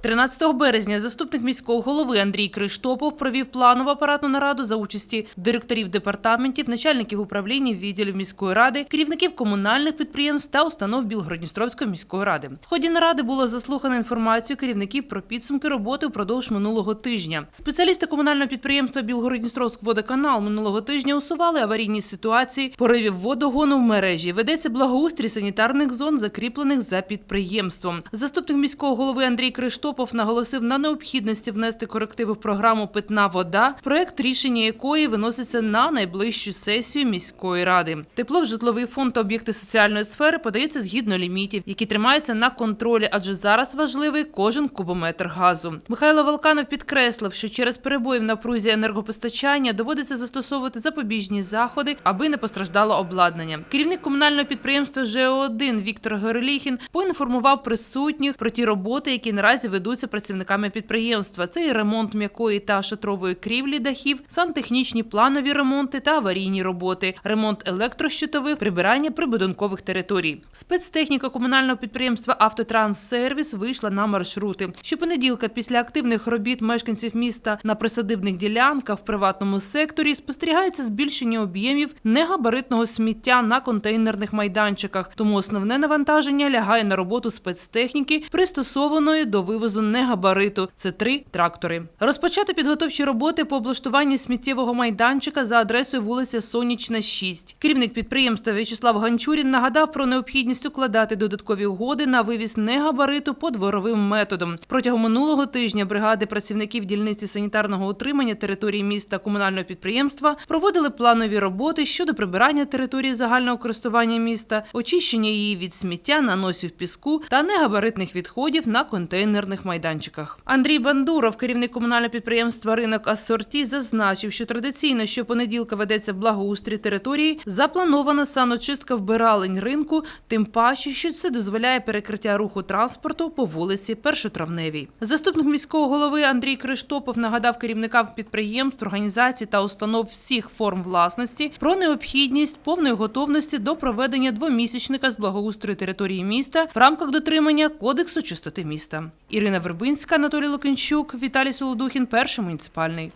13 березня заступник міського голови Андрій Криштопов провів планову апаратну нараду за участі директорів департаментів, начальників управління відділів міської ради, керівників комунальних підприємств та установ Білгородністровської міської ради. В ході наради було заслухано інформацію керівників про підсумки роботи впродовж минулого тижня. Спеціалісти комунального підприємства Білгородністровськ водоканал минулого тижня усували аварійні ситуації поривів водогону в мережі. Ведеться благоустрій санітарних зон, закріплених за підприємством. Заступник міського голови Андрій Криштопов наголосив на необхідності внести корективи в програму Питна вода, проект рішення якої виноситься на найближчу сесію міської ради. Тепло в житловий фонд та об'єкти соціальної сфери подається згідно лімітів, які тримаються на контролі, адже зараз важливий кожен кубометр газу. Михайло Волканов підкреслив, що через перебої в напрузі енергопостачання доводиться застосовувати запобіжні заходи, аби не постраждало обладнання. Керівник комунального підприємства ЖО1 Віктор Гореліхін поінформував присутніх про ті роботи, які наразі ведуться працівниками підприємства. Це і ремонт м'якої та шатрової крівлі дахів, сантехнічні планові ремонти та аварійні роботи, ремонт електрощитових, прибирання прибудинкових територій. Спецтехніка комунального підприємства Автотранссервіс вийшла на маршрути. Щопонеділка після активних робіт мешканців міста на присадибних ділянках в приватному секторі спостерігається збільшення об'ємів негабаритного сміття на контейнерних майданчиках. Тому основне навантаження лягає на роботу спецтехніки, пристосованої до вивозу негабариту. Це три трактори. Розпочати підготовчі роботи по облаштуванні сміттєвого майданчика за адресою вулиця Сонячна, 6. Керівник підприємства В'ячеслав Ганчурін нагадав про необхідність укладати додаткові угоди на вивіз негабариту по дворовим методом. Протягом минулого тижня бригади працівників дільниці санітарного утримання території міста комунального підприємства проводили планові роботи щодо прибирання території загального користування міста, очищення її від сміття, наносів піску та негабаритних відходів на контейнерних майданчиках. Андрій Бандуров, керівник комунального підприємства Ринок Асорті, зазначив, що традиційно щопонеділка ведеться благоустрій території, запланована саночистка вбиралень ринку, тим паче, що це дозволяє перекриття руху транспорту по вулиці Першотравневій. Заступник міського голови Андрій Криштопов нагадав керівникам підприємств, організацій та установ всіх форм власності про необхідність повної готовності до проведення двомісячника з благоустрою території міста в рамках дотримання кодексу чистоти міста. Ірина Вербинська, Анатолій Лукінчук, Віталій Солодухін, перший муніципальний.